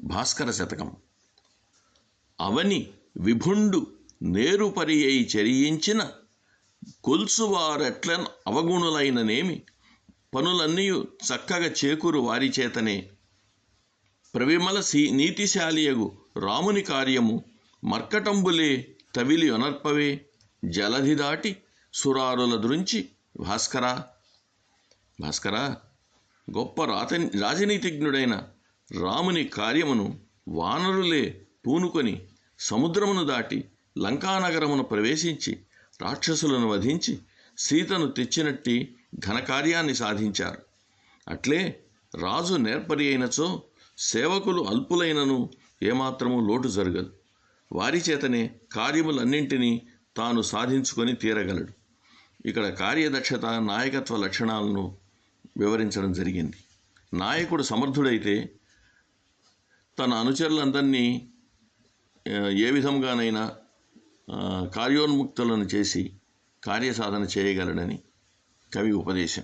భాస్కర శతకం. అవని విభుండు నేరుపరి అయి చెరియించిన కొల్సువారెట్లన్ అవగుణులైననేమి పనులన్నీయు చక్కగా చేకూరు వారి చేతనే. ప్రవిమల సీ నీతిశాలియగు రాముని కార్యము మర్కటంబులే తవిలి అనర్పవే. జలధి దాటి సురారుల దృంచి భాస్కరా. భాస్కరా గొప్ప రాత రాజనీతిజ్ఞుడైన రాముని కార్యమును వానరులే పూనుకొని సముద్రమును దాటి లంకానగరమును ప్రవేశించి రాక్షసులను వధించి సీతను తెచ్చినట్టి ఘనకార్యాన్ని సాధించారు. అట్లే రాజు నేర్పరి అయినచో సేవకులు అల్పులైనను ఏమాత్రము లోటు జరగదు. వారి చేతనే కార్యములన్నింటినీ తాను సాధించుకొని తీరగలడు. ఇక్కడ కార్యదక్షత నాయకత్వ లక్షణాలను వివరించడం జరిగింది. నాయకుడు సమర్థుడైతే తన అనుచరులందరినీ ఏ విధంగానైనా కార్యోన్ముక్తులను చేసి కార్యసాధన చేయగలడని కవి ఉపదేశం.